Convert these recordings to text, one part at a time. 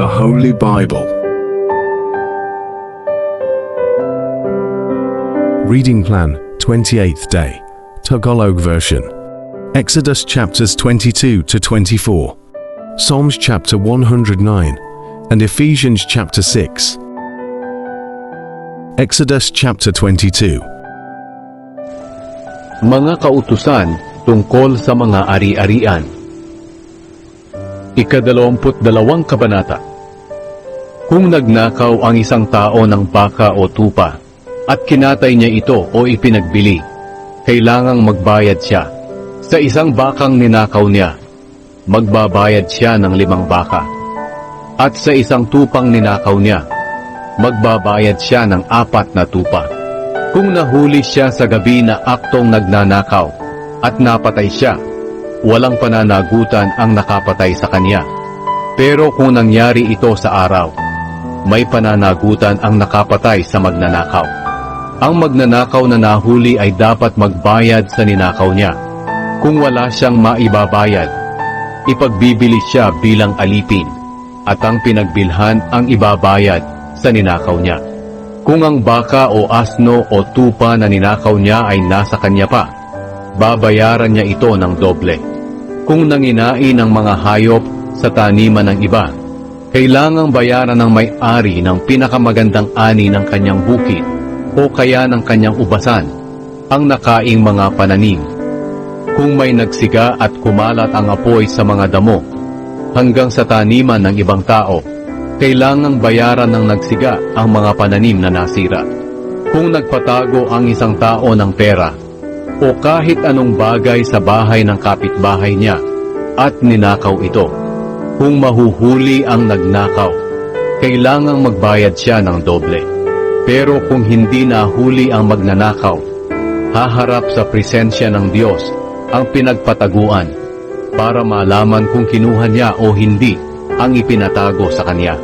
the Holy Bible. Reading Plan 28th Day, Tagalog Version. Exodus chapters 22 to 24, Psalms chapter 109, and Ephesians chapter 6. Exodus chapter 22. Mga kautusan tungkol sa mga ari-arian. Ikadalawamput dalawang kabanata. Kung nagnakaw ang isang tao ng baka o tupa at kinatay niya ito o ipinagbili, kailangang magbayad siya. Sa isang bakang ninakaw niya, magbabayad siya ng limang baka. At sa isang tupang ninakaw niya, magbabayad siya ng apat na tupa. Kung nahuli siya sa gabi na aktong nagnanakaw at napatay siya, walang pananagutan ang nakapatay sa kanya. Pero kung nangyari ito sa araw, may pananagutan ang nakapatay sa magnanakaw. Ang magnanakaw na nahuli ay dapat magbayad sa ninakaw niya. Kung wala siyang maibabayad, ipagbibili siya bilang alipin at ang pinagbilhan ang ibabayad sa ninakaw niya. Kung ang baka o asno o tupa na ninakaw niya ay nasa kanya pa, babayaran niya ito ng doble. Kung nanginain ng mga hayop sa taniman ng iba, kailangang bayaran ng may-ari ng pinakamagandang ani ng kanyang bukid o kaya ng kanyang ubasan ang nakaing mga pananim. Kung may nagsiga at kumalat ang apoy sa mga damo hanggang sa taniman ng ibang tao, kailangang bayaran ng nagsiga ang mga pananim na nasira. Kung nagpatago ang isang tao ng pera o kahit anong bagay sa bahay ng kapitbahay niya at ninakaw ito, kung mahuhuli ang nagnakaw, kailangang magbayad siya ng doble. Pero kung hindi nahuli ang magnanakaw, haharap sa presensya ng Diyos ang pinagpataguan para malaman kung kinuha niya o hindi ang ipinatago sa kanya.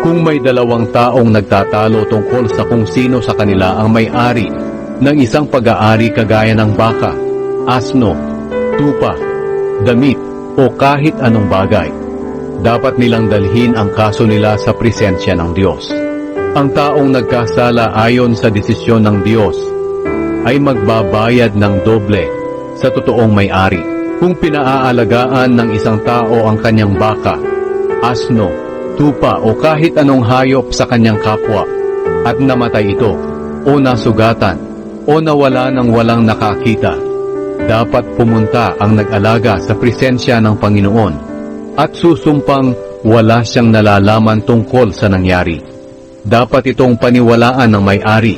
Kung may dalawang taong nagtatalo tungkol sa kung sino sa kanila ang may-ari ng isang pag-aari kagaya ng baka, asno, tupa, damit o kahit anong bagay, dapat nilang dalhin ang kaso nila sa presensya ng Diyos. Ang taong nagkasala ayon sa desisyon ng Diyos ay magbabayad ng doble sa totoong may-ari. Kung pinaaalagaan ng isang tao ang kanyang baka, asno, tupa o kahit anong hayop sa kanyang kapwa at namatay ito o nasugatan o nawala ng walang nakakita, dapat pumunta ang nag-alaga sa presensya ng Panginoon at susumpang wala siyang nalalaman tungkol sa nangyari. Dapat itong paniwalaan ng may-ari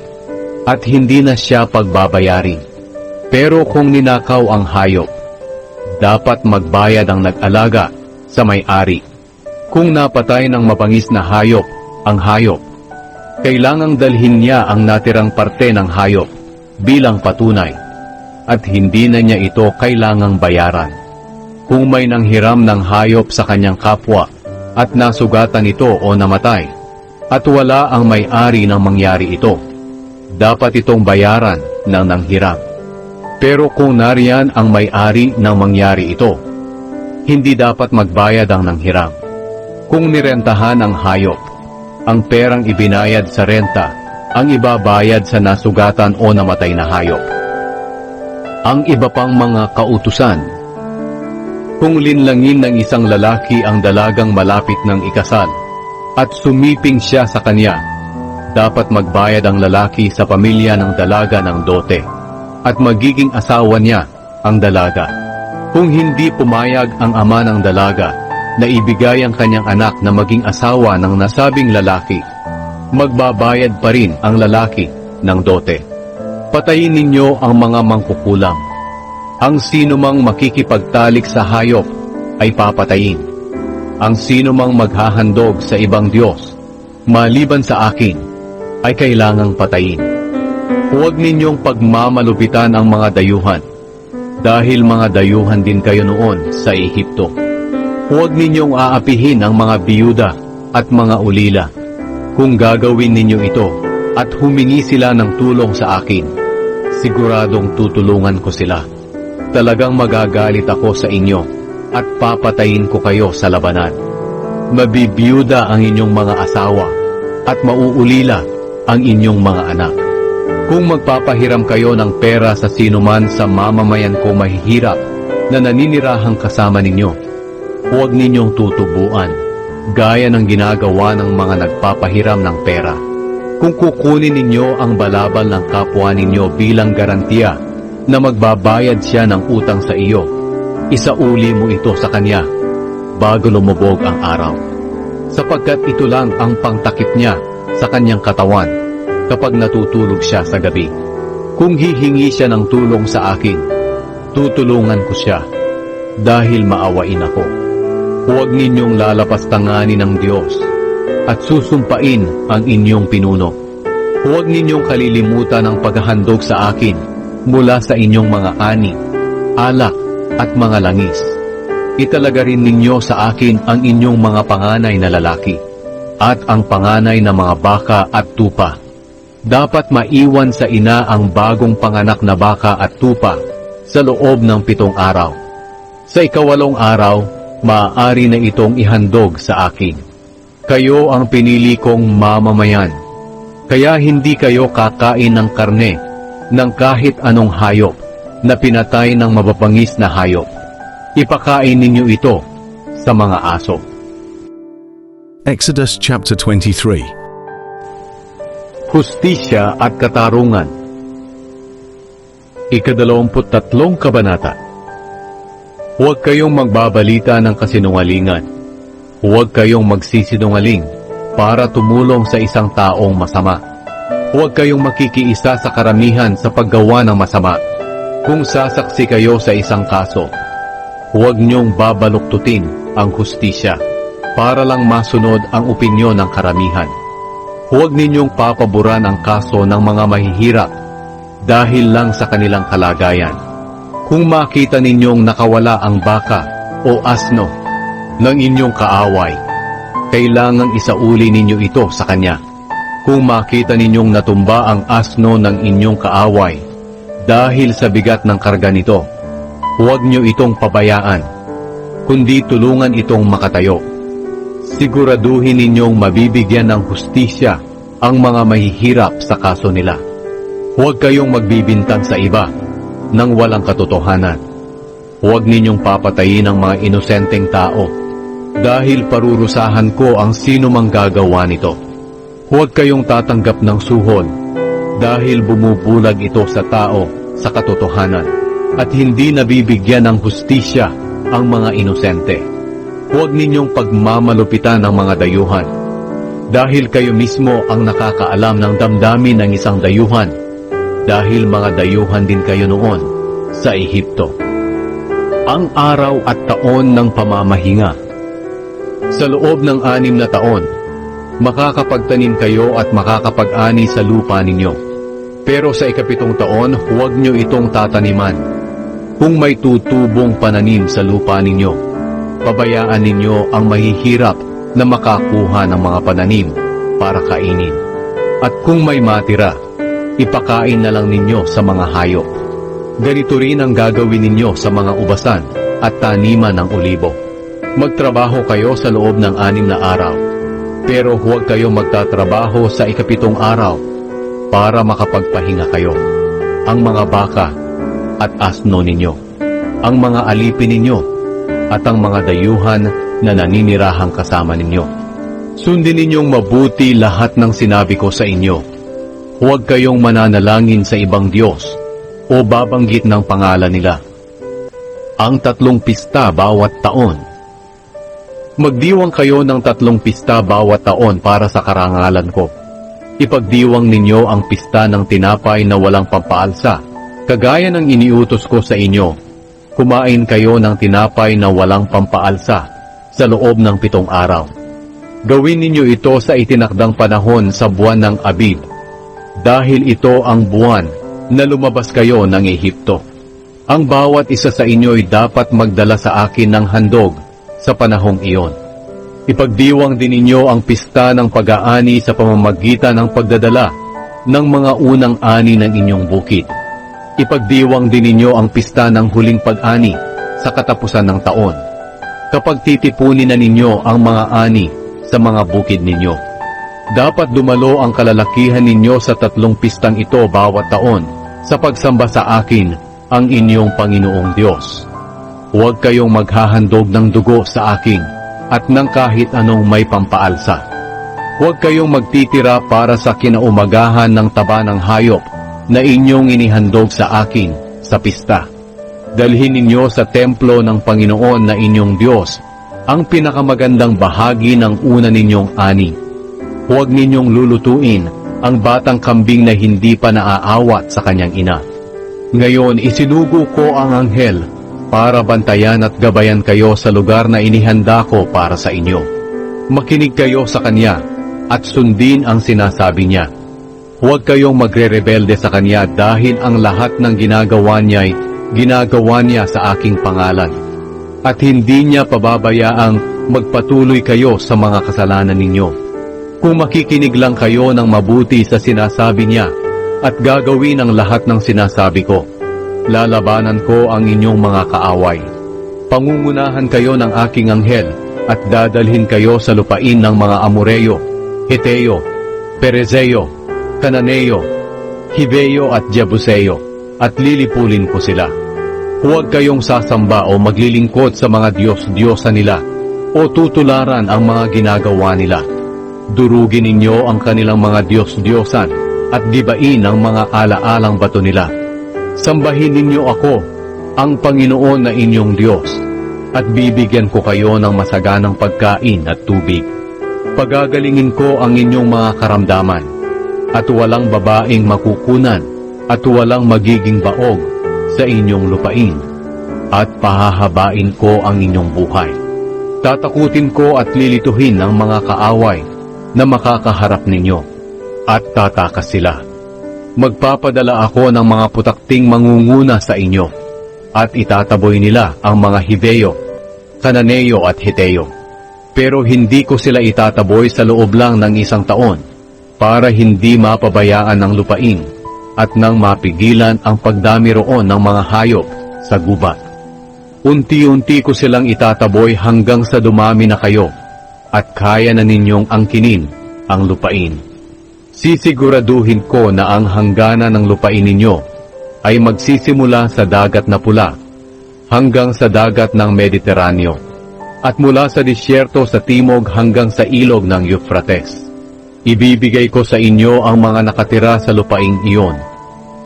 at hindi na siya pagbabayarin. Pero kung ninakaw ang hayop, dapat magbayad ang nag-alaga sa may-ari. Kung napatay ng mapangis na hayop ang hayop, kailangang dalhin niya ang natirang parte ng hayop bilang patunay at hindi na niya ito kailangang bayaran. Kung may nanghiram ng hayop sa kanyang kapwa at nasugatan ito o namatay at wala ang may-ari ng mangyari ito, dapat itong bayaran ng nanghiram. Pero kung nariyan ang may-ari ng mangyari ito, hindi dapat magbayad ang nanghiram. Kung nirentahan ang hayop, ang perang ibinayad sa renta ang ibabayad sa nasugatan o namatay na hayop. Ang iba pang mga kautusan Kung linlangin ng isang lalaki ang dalagang malapit ng ikasal at sumiping siya sa kanya, dapat magbayad ang lalaki sa pamilya ng dalaga ng dote at magiging asawa niya ang dalaga. Kung hindi pumayag ang ama ng dalaga na ibigay ang kanyang anak na maging asawa ng nasabing lalaki, magbabayad pa rin ang lalaki ng dote. Patayin ninyo ang mga mangkukulam. Ang sino mang makikipagtalik sa hayop ay papatayin. Ang sino mang maghahandog sa ibang Diyos, maliban sa akin, ay kailangang patayin. Huwag ninyong pagmamalupitan ang mga dayuhan, dahil mga dayuhan din kayo noon sa Ehipto. Huwag ninyong aapihin ang mga biyuda at mga ulila. Kung gagawin ninyo ito at humingi sila ng tulong sa akin, siguradong tutulungan ko sila. Talagang magagalit ako sa inyo at papatayin ko kayo sa labanan. mabibiyuda ang inyong mga asawa, at mauulila ang inyong mga anak. Kung magpapahiram kayo ng pera sa sinuman sa mamamayan ko mahihirap na naninirahang kasama ninyo, huwag ninyong tutubuan, gaya ng ginagawa ng mga nagpapahiram ng pera. Kung kukunin ninyo ang balabal ng kapwa ninyo bilang garantiya na magbabayad siya ng utang sa iyo, isauli mo ito sa kanya bago lumubog ang araw. Sapagkat ito lang ang pangtakip niya sa kanyang katawan kapag natutulog siya sa gabi. Kung hihingi siya ng tulong sa akin, tutulungan ko siya dahil maawain ako. Huwag ninyong lalapastanganin ng Diyos at susumpain ang inyong pinuno. Huwag ninyong kalilimutan ang paghahandog sa akin mula sa inyong mga ani, alak at mga langis. Italaga rin ninyo sa akin ang inyong mga panganay na lalaki at ang panganay na mga baka at tupa. Dapat maiwan sa ina ang bagong panganak na baka at tupa sa loob ng pitong araw. Sa ikawalong araw, maaari na itong ihandog sa akin. Kayo ang pinili kong mamamayan. Kaya hindi kayo kakain ng karne ng kahit anong hayop na pinatay ng mababangis na hayop. Ipakain ninyo ito sa mga aso. Exodus chapter 23. Hustisya at katarungan. Ikadalawamput tatlong kabanata. Huwag kayong magbabalita ng kasinungalingan. Huwag kayong magsisinungaling para tumulong sa isang taong masama. Huwag kayong makikiisa sa karamihan sa paggawa ng masama. Kung sasaksi kayo sa isang kaso, huwag niyong babaluktutin ang hustisya para lang masunod ang opinyon ng karamihan. Huwag ninyong papaboran ang kaso ng mga mahihirap dahil lang sa kanilang kalagayan. Kung makita ninyong nakawala ang baka o asno ng inyong kaaway, kailangang isauli ninyo ito sa kanya. Kung makita ninyong natumba ang asno ng inyong kaaway dahil sa bigat ng karga nito, huwag nyo itong pabayaan, kundi tulungan itong makatayo. Siguraduhin ninyong mabibigyan ng hustisya ang mga mahihirap sa kaso nila. Huwag kayong magbibintang sa iba nang walang katotohanan. Huwag ninyong papatayin ang mga inosenteng tao dahil parurusahan ko ang sino mang gagawa nito. Huwag kayong tatanggap ng suhol dahil bumubulag ito sa tao sa katotohanan at hindi nabibigyan ng hustisya ang mga inosente. Huwag ninyong pagmamalupitan ang mga dayuhan dahil kayo mismo ang nakakaalam ng damdamin ng isang dayuhan dahil mga dayuhan din kayo noon sa Ehipto. Ang araw at taon ng pamamahinga. Sa loob ng anim na taon, makakapagtanim kayo at makakapag-ani sa lupa ninyo. Pero sa ikapitong taon, huwag nyo itong tataniman. Kung may tutubong pananim sa lupa ninyo, pabayaan ninyo ang mahihirap na makakuha ng mga pananim para kainin. At kung may matira, ipakain na lang ninyo sa mga hayop. Ganito rin ang gagawin ninyo sa mga ubasan at taniman ng olibo. Magtrabaho kayo sa loob ng anim na araw, pero huwag kayo magtatrabaho sa ikapitong araw para makapagpahinga kayo. Ang mga baka at asno ninyo, ang mga alipin ninyo, at ang mga dayuhan na naninirahang kasama ninyo. Sundin ninyong mabuti lahat ng sinabi ko sa inyo. Huwag kayong mananalangin sa ibang Diyos o babanggit ng pangalan nila. Ang tatlong pista bawat taon. Magdiwang kayo ng tatlong pista bawat taon para sa karangalan ko. Ipagdiwang ninyo ang pista ng tinapay na walang pampaalsa, kagaya ng iniutos ko sa inyo. Kumain kayo ng tinapay na walang pampaalsa sa loob ng pitong araw. Gawin ninyo ito sa itinakdang panahon sa buwan ng Abib, dahil ito ang buwan na lumabas kayo ng Ehipto. Ang bawat isa sa inyo'y dapat magdala sa akin ng handog sa panahong iyon. Ipagdiwang din ninyo ang pista ng pag-aani sa pamamagitan ng pagdadala ng mga unang ani ng inyong bukid. Ipagdiwang din ninyo ang pista ng huling pag-ani sa katapusan ng taon. kapag titipunin na ninyo ang mga ani sa mga bukid ninyo. Dapat dumalo ang kalalakihan ninyo sa tatlong pistang ito bawat taon sa pagsamba sa akin ang inyong Panginoong Diyos. Huwag kayong maghahandog ng dugo sa akin at ng kahit anong may pampaalsa. Huwag kayong magtitira para sa kinaumagahan ng taba ng hayop na inyong inihandog sa akin sa pista. Dalhin ninyo sa templo ng Panginoon na inyong Diyos ang pinakamagandang bahagi ng una ninyong ani. Huwag ninyong lulutuin ang batang kambing na hindi pa naaawat sa kanyang ina. Ngayon isinugo ko ang anghel para bantayan at gabayan kayo sa lugar na inihanda ko para sa inyo. Makinig kayo sa kanya at sundin ang sinasabi niya. Huwag kayong magre-rebelde sa kanya dahil ang lahat ng ginagawa niya ay ginagawa niya sa aking pangalan. At hindi niya pababayaang magpatuloy kayo sa mga kasalanan ninyo. Kung makikinig lang kayo ng mabuti sa sinasabi niya at gagawin ang lahat ng sinasabi ko, lalabanan ko ang inyong mga kaaway. Pangungunahan kayo ng aking anghel at dadalhin kayo sa lupain ng mga Amoreo, Heteo, Perezeo, Kananeo, Hibeo at Jebuseo at lilipulin ko sila. Huwag kayong sasamba o maglilingkod sa mga Diyos-Diyosa nila o tutularan ang mga ginagawa nila. Durugin ninyo ang kanilang mga Diyos-Diyosan at gibain ang mga alaalang bato nila. Sambahin ninyo ako, ang Panginoon na inyong Diyos, at bibigyan ko kayo ng masaganang pagkain at tubig. Pagagalingin ko ang inyong mga karamdaman, at walang babaeng makukunan, at walang magiging baog sa inyong lupain, at pahahabain ko ang inyong buhay. Tatakutin ko at lilituhin ang mga kaaway na makakaharap ninyo, at tatakas sila. Magpapadala ako ng mga putakting mangunguna sa inyo, at itataboy nila ang mga Hibeo, Kananeo at Heteo. Pero hindi ko sila itataboy sa loob lang ng isang taon, para hindi mapabayaan ng lupain, at nang mapigilan ang pagdami roon ng mga hayop sa gubat. Unti-unti ko silang itataboy hanggang sa dumami na kayo, at kaya na ninyong angkinin ang lupain. Sisiguraduhin ko na ang hanggana ng lupain ninyo ay magsisimula sa dagat na pula hanggang sa dagat ng Mediteraneo at mula sa disyerto sa timog hanggang sa ilog ng Euphrates. Ibibigay ko sa inyo ang mga nakatira sa lupaing iyon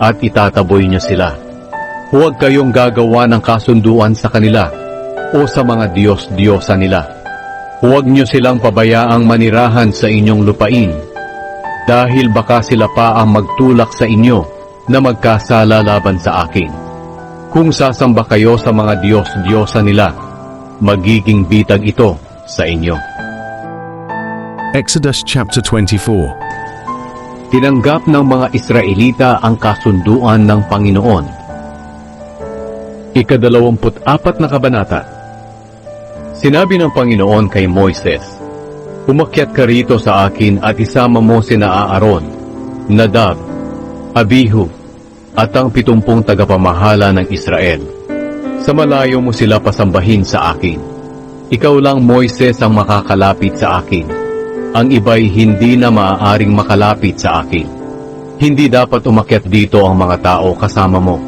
at itataboy niyo sila. Huwag kayong gagawa ng kasunduan sa kanila o sa mga Diyos-Diyosa nila. Huwag niyo silang pabayaang manirahan sa inyong lupain dahil baka sila pa ang magtulak sa inyo na magkasala laban sa akin. Kung sasamba kayo sa mga Diyos-Diyosa nila, magiging bitag ito sa inyo. Exodus chapter 24. Tinanggap ng mga Israelita ang kasunduan ng Panginoon. Ikadalawamput apat na kabanata Sinabi ng Panginoon kay Moises, Umakyat ka rito sa akin at isama mo sina Aaron, Nadab, Abihu, at ang pitumpong tagapamahala ng Israel. Sa malayo mo sila pasambahin sa akin. Ikaw lang Moises ang makakalapit sa akin. Ang iba'y hindi na maaaring makalapit sa akin. Hindi dapat umakyat dito ang mga tao kasama mo.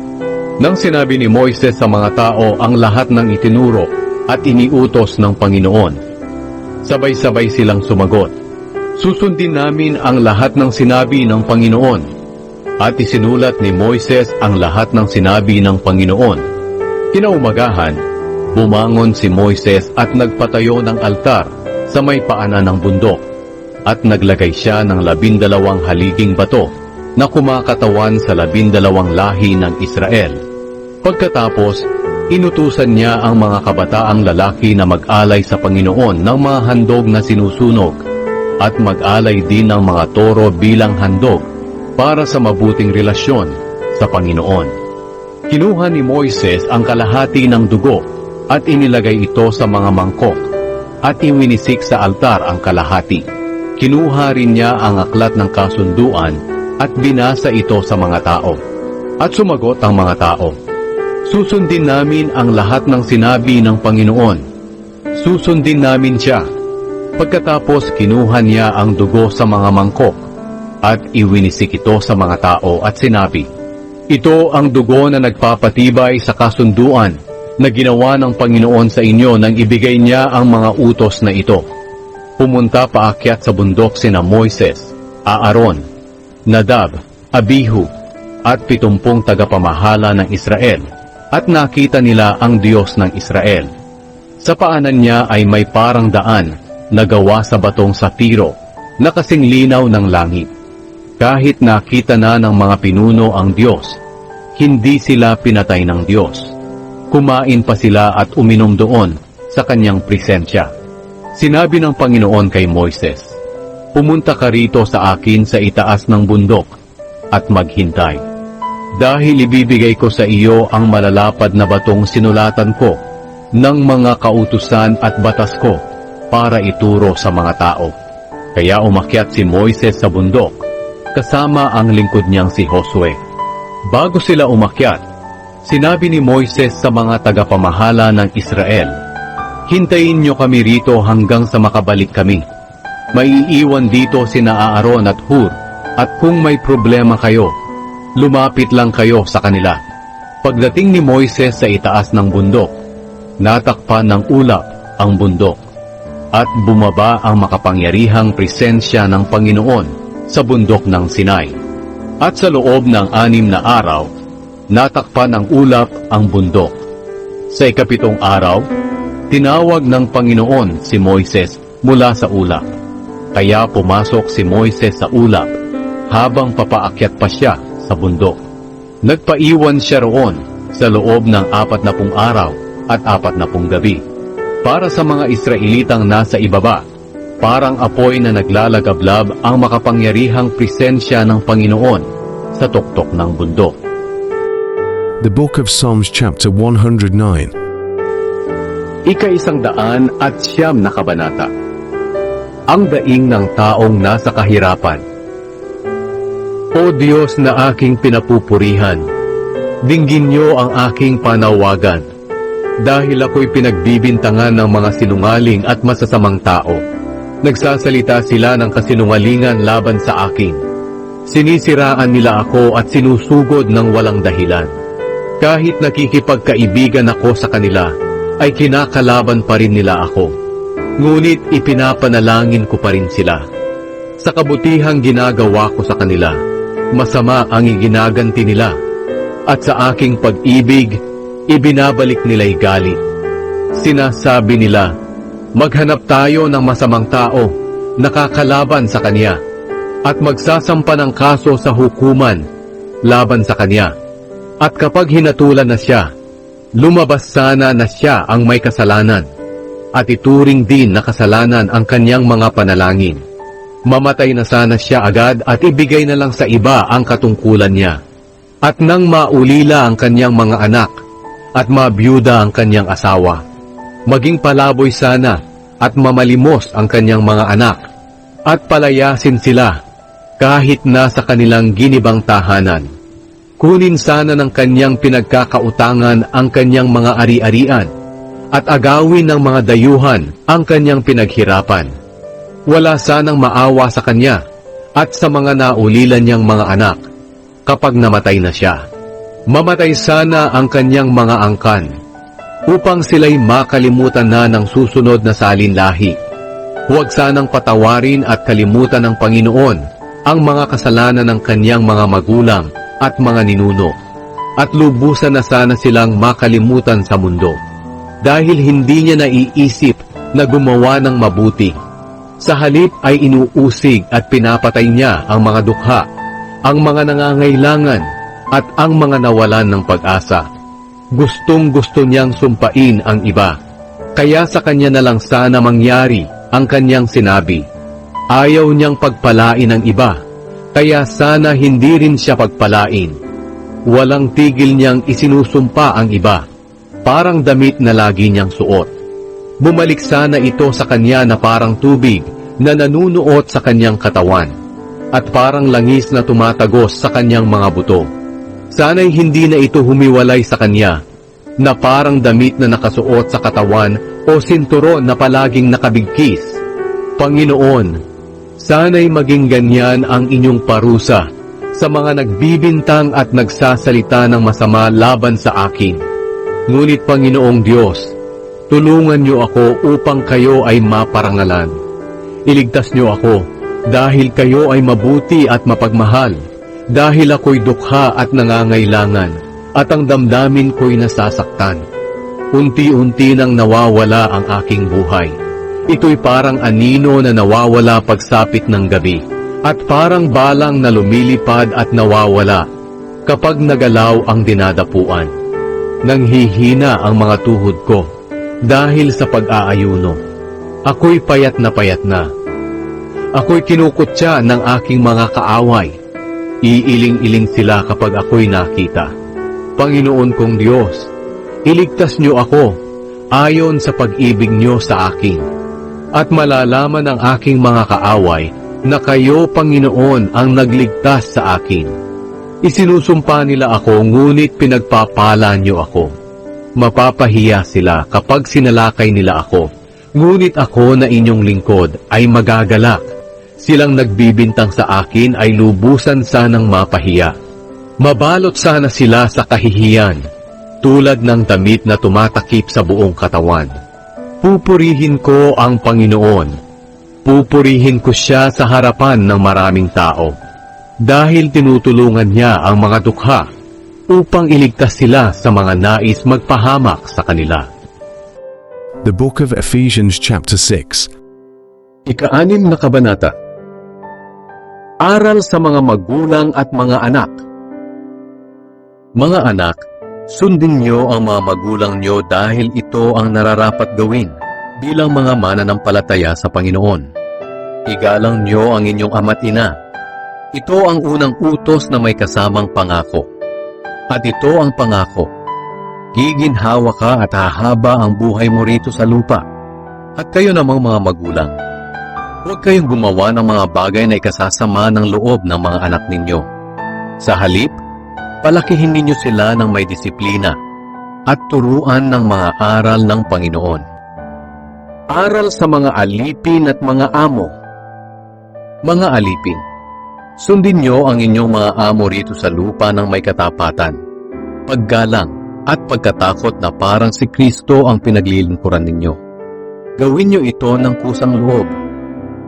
Nang sinabi ni Moises sa mga tao ang lahat ng itinuro at iniutos ng Panginoon, sabay-sabay silang sumagot. Susundin namin ang lahat ng sinabi ng Panginoon. At isinulat ni Moises ang lahat ng sinabi ng Panginoon. Kinaumagahan, bumangon si Moises at nagpatayo ng altar sa may paanan ng bundok at naglagay siya ng labindalawang haliging bato na kumakatawan sa labindalawang lahi ng Israel. Pagkatapos, inutusan niya ang mga kabataang lalaki na mag-alay sa Panginoon ng mga handog na sinusunog at mag-alay din ng mga toro bilang handog para sa mabuting relasyon sa Panginoon. Kinuha ni Moises ang kalahati ng dugo at inilagay ito sa mga mangkok at iwinisik sa altar ang kalahati. Kinuha rin niya ang aklat ng kasunduan at binasa ito sa mga tao. At sumagot ang mga tao, Susundin namin ang lahat ng sinabi ng Panginoon. Susundin namin siya. Pagkatapos kinuha niya ang dugo sa mga mangkok at iwinisik ito sa mga tao at sinabi, Ito ang dugo na nagpapatibay sa kasunduan na ginawa ng Panginoon sa inyo nang ibigay niya ang mga utos na ito. Pumunta paakyat sa bundok sina Moises, Aaron, Nadab, Abihu, at pitumpong tagapamahala ng Israel, at nakita nila ang Diyos ng Israel. Sa paanan niya ay may parang daan na gawa sa batong sapiro na kasing linaw ng langit. Kahit nakita na ng mga pinuno ang Diyos, hindi sila pinatay ng Diyos. Kumain pa sila at uminom doon sa kanyang presensya. Sinabi ng Panginoon kay Moises, Pumunta ka rito sa akin sa itaas ng bundok at maghintay. Dahil ibibigay ko sa iyo ang malalapad na batong sinulatan ko ng mga kautusan at batas ko para ituro sa mga tao. Kaya umakyat si Moises sa bundok, kasama ang lingkod niyang si Josue. Bago sila umakyat, sinabi ni Moises sa mga tagapamahala ng Israel, Hintayin niyo kami rito hanggang sa makabalik kami. Maiiwan dito sina Aaron at Hur, at kung may problema kayo, lumapit lang kayo sa kanila. Pagdating ni Moises sa itaas ng bundok, natakpan ng ulap ang bundok, at bumaba ang makapangyarihang presensya ng Panginoon sa bundok ng Sinai. At sa loob ng anim na araw, natakpan ng ulap ang bundok. Sa ikapitong araw, tinawag ng Panginoon si Moises mula sa ulap. Kaya pumasok si Moises sa ulap habang papaakyat pa siya sa bundok. Nagpaiwan siya roon sa loob ng apat na pung araw at apat na pung gabi. Para sa mga Israelitang nasa ibaba, parang apoy na naglalagablab ang makapangyarihang presensya ng Panginoon sa tuktok ng bundok. The Book of Psalms, chapter 109. Ika-isang daan at siyam na kabanata. Ang daing ng taong nasa kahirapan. O Diyos na aking pinapupurihan, dinggin niyo ang aking panawagan, dahil ako'y pinagbibintangan ng mga sinungaling at masasamang tao. Nagsasalita sila ng kasinungalingan laban sa akin. Sinisiraan nila ako at sinusugod ng walang dahilan. Kahit nakikipagkaibigan ako sa kanila, ay kinakalaban pa rin nila ako. Ngunit ipinapanalangin ko pa rin sila. Sa kabutihang ginagawa ko sa kanila, masama ang iginaganti nila. At sa aking pag-ibig, ibinabalik nila'y galit. Sinasabi nila, maghanap tayo ng masamang tao, nakakalaban sa kanya, at magsasampa ng kaso sa hukuman, laban sa kanya. At kapag hinatulan na siya, lumabas sana na siya ang may kasalanan, at ituring din na kasalanan ang kanyang mga panalangin. Mamatay na sana siya agad at ibigay na lang sa iba ang katungkulan niya. At nang maulila ang kanyang mga anak, at mabiyuda ang kanyang asawa, maging palaboy sana at mamalimos ang kanyang mga anak, at palayasin sila kahit nasa kanilang ginibang tahanan. Kunin sana ng kanyang pinagkakautangan ang kanyang mga ari-arian at agawin ng mga dayuhan ang kanyang pinaghirapan. Wala sanang maawa sa kanya at sa mga naulilan niyang mga anak kapag namatay na siya. Mamatay sana ang kanyang mga angkan upang sila'y makalimutan na ng susunod na salinlahi. Huwag sanang patawarin at kalimutan ng Panginoon ang mga kasalanan ng kanyang mga magulang at mga ninuno, at lubusan na sana silang makalimutan sa mundo. Dahil hindi niya naiisip na gumawa ng mabuti. Sa halip ay inuusig at pinapatay niya ang mga dukha, ang mga nangangailangan, at ang mga nawalan ng pag-asa. Gustong gusto niyang sumpain ang iba. Kaya sa kanya na lang sana mangyari ang kanyang sinabi. Ayaw niyang pagpalain ang iba, kaya sana hindi rin siya pagpalain. Walang tigil niyang isinusumpa ang iba, parang damit na lagi niyang suot. Bumalik sana ito sa kanya na parang tubig na nanunuot sa kanyang katawan, at parang langis na tumatagos sa kanyang mga buto. Sana'y hindi na ito humiwalay sa kanya, na parang damit na nakasuot sa katawan o sinturon na palaging nakabigkis. Panginoon, sana'y maging ganyan ang inyong parusa sa mga nagbibintang at nagsasalita ng masama laban sa akin. Ngunit Panginoong Diyos, tulungan niyo ako upang kayo ay maparangalan. Iligtas niyo ako dahil kayo ay mabuti at mapagmahal, dahil ako'y dukha at nangangailangan, at ang damdamin ko'y nasasaktan. Unti-unti nang nawawala ang aking buhay. Ito'y parang anino na nawawala pagsapit ng gabi, at parang balang na lumilipad at nawawala kapag nagalaw ang dinadapuan. Nanghihina ang mga tuhod ko dahil sa pag-aayuno. Ako'y payat na payat na. Ako'y kinukutya ng aking mga kaaway. Iiling-iling sila kapag ako'y nakita. Panginoon kong Diyos, iligtas niyo ako ayon sa pag-ibig niyo sa akin. At malalaman ng aking mga kaaway na kayo, Panginoon, ang nagligtas sa akin. Isinusumpa nila ako, ngunit pinagpapala niyo ako. Mapapahiya sila kapag sinalakay nila ako. Ngunit ako na inyong lingkod ay magagalak. Silang nagbibintang sa akin ay lubusan sanang mapahiya. Mabalot sana sila sa kahihiyan, tulad ng damit na tumatakip sa buong katawan. Pupurihin ko ang Panginoon. Pupurihin ko siya sa harapan ng maraming tao. Dahil tinutulungan niya ang mga dukha upang iligtas sila sa mga nais magpahamak sa kanila. The Book of Ephesians, chapter 6. Ikaanim na kabanata Aral sa mga magulang at mga anak Mga anak, sundin niyo ang mga magulang niyo dahil ito ang nararapat gawin bilang mga mananampalataya sa Panginoon. Igalang niyo ang inyong ama't ina. Ito ang unang utos na may kasamang pangako. At ito ang pangako. Giginhawa ka at hahaba ang buhay mo rito sa lupa. At kayo namang mga magulang. Huwag kayong gumawa ng mga bagay na ikasasama ng loob ng mga anak ninyo. Sa halip, palakihin ninyo sila ng may disiplina at turuan ng mga aral ng Panginoon. Aral sa mga alipin at mga amo. Mga alipin, sundin nyo ang inyong mga amo rito sa lupa ng may katapatan, paggalang at pagkatakot na parang si Kristo ang pinaglilingkuran ninyo. Gawin nyo ito ng kusang loob,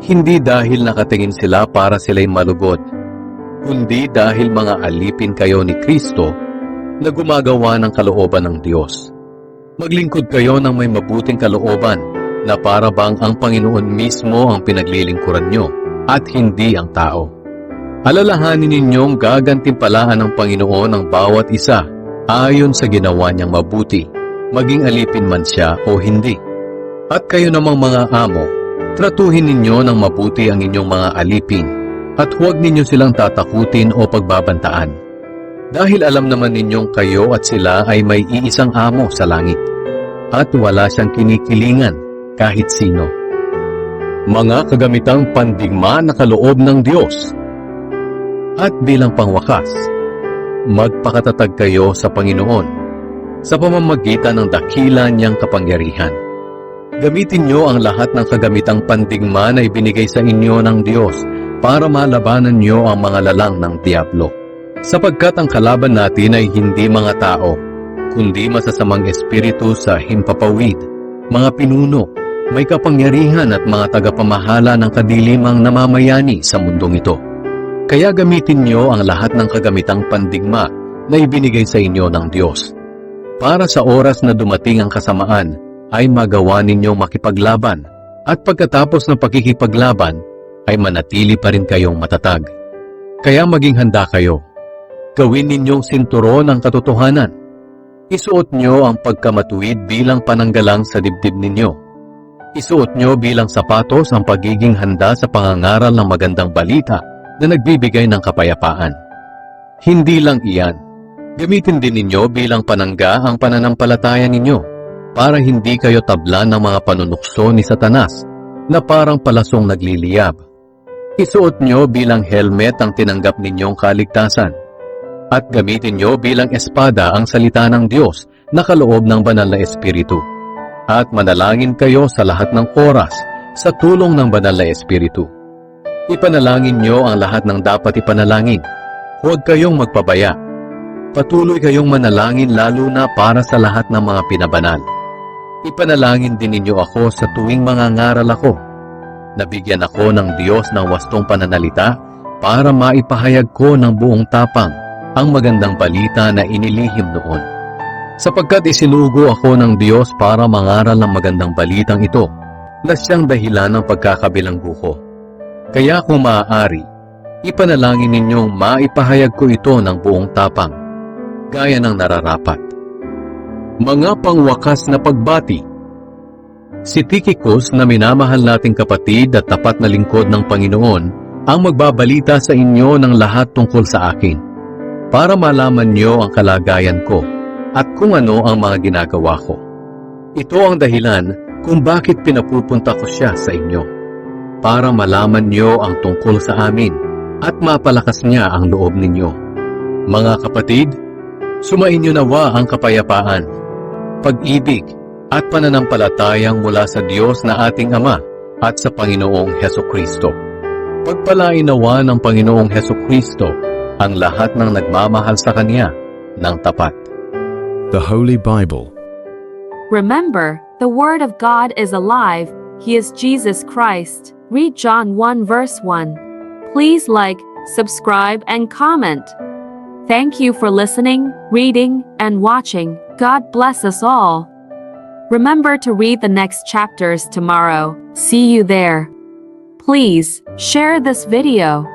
hindi dahil nakatingin sila para sila'y malugod, kundi dahil mga alipin kayo ni Kristo na gumagawa ng kalooban ng Diyos. Maglingkod kayo ng may mabuting kalooban na para bang ang Panginoon mismo ang pinaglilingkuran nyo at hindi ang tao. Alalahanin ninyong gagantimpalaan ng Panginoon ang bawat isa ayon sa ginawa niyang mabuti, maging alipin man siya o hindi. At kayo namang mga amo, tratuhin ninyo ng mabuti ang inyong mga alipin at huwag ninyo silang tatakutin o pagbabantaan. Dahil alam naman ninyong kayo at sila ay may iisang amo sa langit at wala siyang kinikilingan kahit sino. Mga kagamitang pandigma na kaloob ng Diyos. At bilang pangwakas, magpakatatag kayo sa Panginoon sa pamamagitan ng dakila niyang kapangyarihan. Gamitin niyo ang lahat ng kagamitang pandigma na ibinigay sa inyo ng Diyos para malabanan niyo ang mga lalang ng Diablo. Sapagkat ang kalaban natin ay hindi mga tao, kundi masasamang espiritu sa himpapawid, mga pinuno, may kapangyarihan at mga tagapamahala ng kadilimang namamayani sa mundong ito. Kaya gamitin niyo ang lahat ng kagamitang pandigma na ibinigay sa inyo ng Diyos. Para sa oras na dumating ang kasamaan, ay magawa ninyong makipaglaban at pagkatapos ng pakikipaglaban, ay manatili pa rin kayong matatag. Kaya maging handa kayo. Gawin ninyong sinturon ang katotohanan. Isuot nyo ang pagkamatuwid bilang pananggalang sa dibdib ninyo. Isuot nyo bilang sapatos ang pagiging handa sa pangangaral ng magandang balita na nagbibigay ng kapayapaan. Hindi lang iyan. Gamitin din ninyo bilang panangga ang pananampalataya ninyo para hindi kayo tablan ng mga panunukso ni Satanas na parang palasong nagliliyab. Isuot nyo bilang helmet ang tinanggap ninyong kaligtasan at gamitin nyo bilang espada ang salita ng Diyos na kaloob ng banal na espiritu. at manalangin kayo sa lahat ng oras sa tulong ng banal na Espiritu. Ipanalangin nyo ang lahat ng dapat ipanalangin. Huwag kayong magpabaya. Patuloy kayong manalangin lalo na para sa lahat ng mga pinabanal. Ipanalangin din ninyo ako sa tuwing mangangaral ako. Nabigyan ako ng Diyos ng wastong pananalita para maipahayag ko ng buong tapang ang magandang balita na inilihim noon. Sapagkat isinugo ako ng Diyos para mangaral ng magandang balitang ito na siyang dahilan ng pagkakabilanggo ko. Kaya kung maaari, ipanalangin ninyong maipahayag ko ito ng buong tapang, gaya ng nararapat. Mga pangwakas na pagbati Si Tychicus na minamahal nating kapatid at tapat na lingkod ng Panginoon ang magbabalita sa inyo ng lahat tungkol sa akin para malaman niyo ang kalagayan ko at kung ano ang mga ginagawa ko. Ito ang dahilan kung bakit pinapupunta ko siya sa inyo para malaman niyo ang tungkol sa amin at mapalakas niya ang loob ninyo. Mga kapatid, sumainyo nawa ang kapayapaan, pag-ibig at pananampalatayang mula sa Diyos na ating Ama at sa Panginoong Heso Kristo. Pagpalain nawa ng Panginoong Heso Kristo ang lahat ng nagmamahal sa Kanya ng tapat. The Holy Bible. Remember, the Word of God is alive, He is Jesus Christ. Read John 1 verse 1. Please like, subscribe, and comment. Thank you for listening, reading, and watching. God bless us all. Remember to read the next chapters tomorrow. See you there. Please share this video.